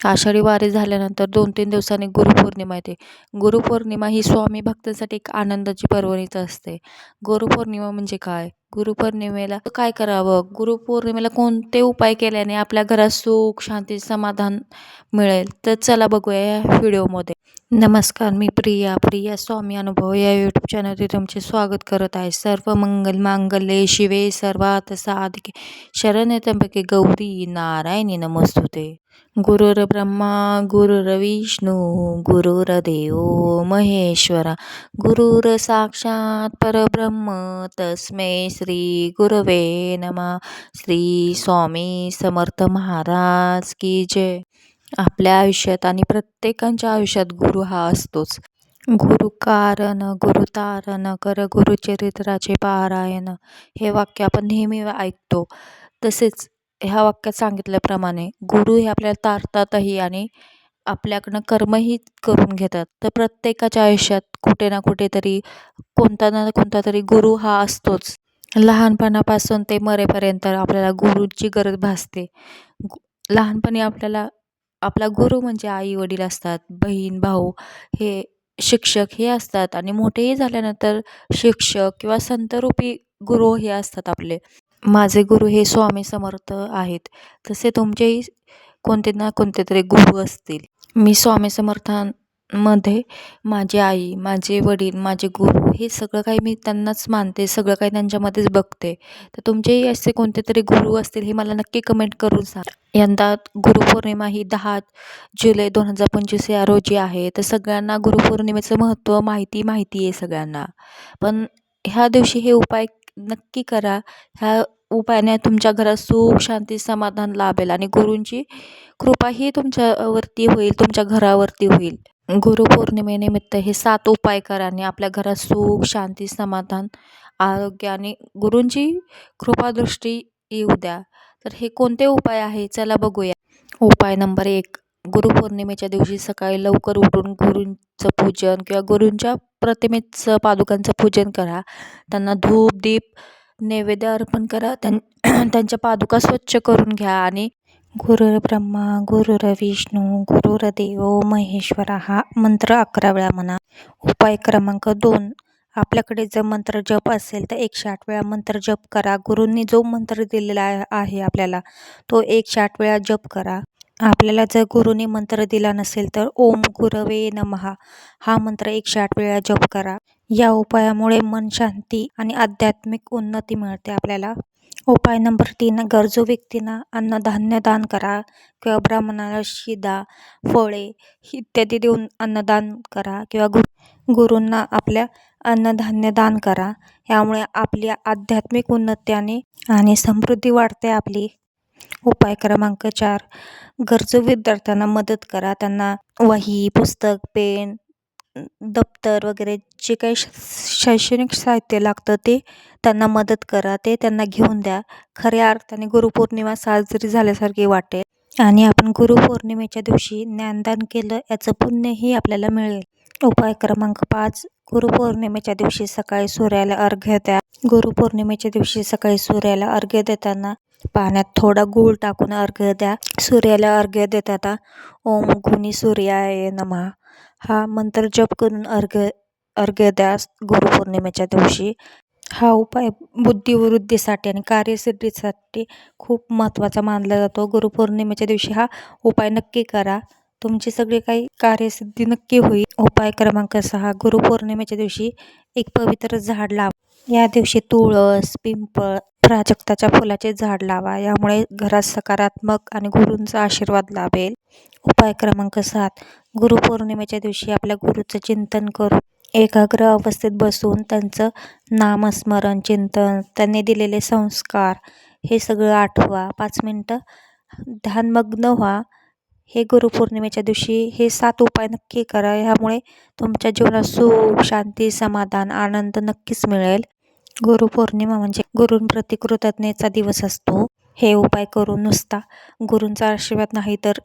आषाढी वारी झाल्यानंतर दोन तीन दिवसांनी गुरुपौर्णिमा येते. गुरुपौर्णिमा ही स्वामी भक्तांसाठी एक आनंदाची पर्वणीच असते. गुरुपौर्णिमा म्हणजे काय? गुरुपौर्णिमेला काय करावं? गुरुपौर्णिमेला कोणते उपाय केल्याने आपल्या घरात सुख शांती समाधान मिळेल? तर चला बघूया या व्हिडिओमध्ये. नमस्कार मी प्रिया. प्रिया स्वामी अनुभव या यूट्यूब चॅनलवर तुमचे स्वागत करत आहे. सर्व मंगल मांगल्ये शिवे सर्वात साधके. शरण्य गौरी नारायणी नमस्तुते. गुरुर ब्रह्मा गुरुर विष्णू गुरुर्देव महेश्वरा. गुरुर साक्षात परब्रह्म तस्मै श्री गुरवे नमा. श्री स्वामी समर्थ महाराज की जय. आपल्या आयुष्यात आणि प्रत्येकांच्या आयुष्यात गुरु हा असतोच. गुरु कारण गुरु तारण कर गुरुचरित्राचे पारायण हे वाक्य आपण नेहमी ऐकतो. तसेच ह्या वाक्यात सांगितल्याप्रमाणे गुरु हे आपल्याला तारतातही आणि आपल्याकडनं कर्मही करून घेतात. तर प्रत्येकाच्या आयुष्यात कुठे ना कुठेतरी कोणता ना कोणता तरी गुरु हा असतोच. लहानपणापासून ते मरेपर्यंत आपल्याला गुरुची गरज भासते. लहानपणी आपल्याला आपला गुरु म्हणजे आई वडील असतात बहीण भाऊ हे शिक्षक हे असतात आणि मोठेही झाल्यानंतर शिक्षक किंवा संतरूपी गुरु हे असतात आपले. माझे गुरु हे स्वामी समर्थ आहेत. तसे तुमचेही कोणते ना कोणते तरी गुरु असतील. मी स्वामी मध्ये माझी आई माझे वडील माझे गुरु हे सगळं काही मी त्यांनाच मानते सगळं काही त्यांच्यामध्येच बघते. तर तुमचेही असे कोणते तरी गुरु असतील हे मला नक्की कमेंट करून सांग. यंदा गुरुपौर्णिमा ही दहा जुलै दोन हजार पंचवीस या रोजी आहे. तर सगळ्यांना गुरुपौर्णिमेचं महत्त्व माहिती माहिती आहे सगळ्यांना. पण ह्या दिवशी हे उपाय नक्की करा. ह्या उपायाने तुमच्या घरात सुख शांती समाधान लाभेल आणि गुरूंची कृपा ही तुमच्यावरती होईल तुमच्या घरावरती होईल. गुरुपौर्णिमेनिमित्त हे सात उपाय करा आणि आपल्या घरात सुख शांती समाधान आरोग्य आणि गुरूंची कृपादृष्टी येऊ द्या. तर हे कोणते उपाय आहे चला बघूया. उपाय नंबर एक गुरुपौर्णिमेच्या दिवशी सकाळी लवकर उठून गुरूंचं पूजन किंवा गुरूंच्या प्रतिमेचं पादुकांचं पूजन करा. त्यांना धूप दीप नैवेद्य अर्पण करा. त्यां त्यांच्या पादुका स्वच्छ करून घ्या आणि गुरुर ब्रह्मा गुरुर विष्णू गुरुर देव महेश्वरा हा मंत्र अकरा वेळा म्हणा. उपाय क्रमांक दोन. आपल्याकडे जर मंत्र जप असेल तर एकशे आठ वेळा मंत्र जप करा. गुरूंनी जो मंत्र दिलेला आहे आपल्याला तो एकशे आठ वेळा जप करा. आपल्याला जर गुरुने मंत्र दिला नसेल तर ओम गुरवे नमहा हा मंत्र एकशे आठ वेळा जप करा. या उपायामुळे मन शांती आणि आध्यात्मिक उन्नती मिळते आपल्याला. उपाय नंबर तीन गरजू व्यक्तींना अन्नधान्य दान करा. किंवा ब्राह्मणाला शिदा फळे इत्यादी देऊन अन्नदान करा. किंवा गुरु गुरूंना आपल्या अन्नधान्य दान करा. यामुळे आपली आध्यात्मिक उन्नत्याने आणि समृद्धी वाढते आपली. उपाय क्रमांक चार गरजू विद्यार्थ्यांना मदत करा. त्यांना वही पुस्तक पेन दप्तर वगैरे जे काही शैक्षणिक साहित्य लागतं ते त्यांना मदत करा. ते त्यांना घेऊन द्या. खऱ्या अर्थाने गुरुपौर्णिमा साजरी झाल्यासारखी वाटेल. आणि आपण गुरुपौर्णिमेच्या दिवशी ज्ञानदान केलं याचं पुण्यही आपल्याला मिळेल. उपाय क्रमांक पाच गुरुपौर्णिमेच्या दिवशी सकाळी सूर्याला अर्घ्य द्या. गुरुपौर्णिमेच्या दिवशी सकाळी सूर्याला अर्घ्य देताना पाण्यात थोडा गूळ टाकून अर्घ्य द्या. सूर्याला अर्घ्य देताना ओम गुणी सूर्याय नमा. हा मंत्र जप करून अर्घ्य अर्घ्य द्या गुरुपौर्णिमेच्या दिवशी. हा उपाय बुद्धिवृद्धीसाठी आणि कार्यसिद्धीसाठी खूप महत्त्वाचा मानला जातो. गुरुपौर्णिमेच्या दिवशी हा उपाय नक्की करा. तुमची सगळी काही कार्यसिद्धी नक्की होईल. उपाय क्रमांक सहा गुरुपौर्णिमेच्या दिवशी एक पवित्र झाड लाव. या दिवशी तुळस पिंपळ प्राजक्ताच्या फुलाचे झाड लावा यामुळे घरात सकारात्मक आणि गुरूंचा आशीर्वाद लाभेल. उपाय क्रमांक सात. गुरुपौर्णिमेच्या दिवशी आपल्या गुरुचं चिंतन करून एकाग्र अवस्थेत बसून त्यांचं नामस्मरण चिंतन त्यांनी दिलेले संस्कार हे सगळं आठवा. पाच मिनटं ध्यानमग्न व्हा. हे गुरुपौर्णिमेच्या दिवशी हे सात उपाय नक्की करा. ह्यामुळे तुमच्या जीवनात सुख शांती समाधान आनंद नक्कीच मिळेल. गुरुपौर्णिमा म्हणजे गुरूंप्रती कृतज्ञतेचा दिवस असतो. हे उपाय करून नुसता गुरूंचा आशीर्वाद नाही तर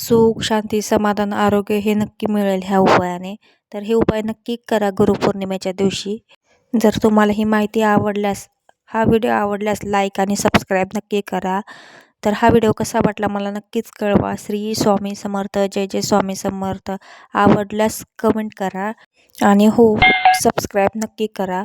सुख शांती समाधान आरोग्य हे नक्की मिळेल ह्या उपायाने. तर हे उपाय नक्की करा गुरुपौर्णिमेच्या दिवशी. जर तुम्हाला ही माहिती आवडल्यास हा व्हिडिओ आवडल्यास लाईक आणि सबस्क्राईब नक्की करा. तर हा व्हिडिओ कसा वाटला मला नक्कीच कळवा. श्री स्वामी समर्थ जय जय स्वामी समर्थ. आवडल्यास कमेंट करा आणि हो सबस्क्राईब नक्की करा.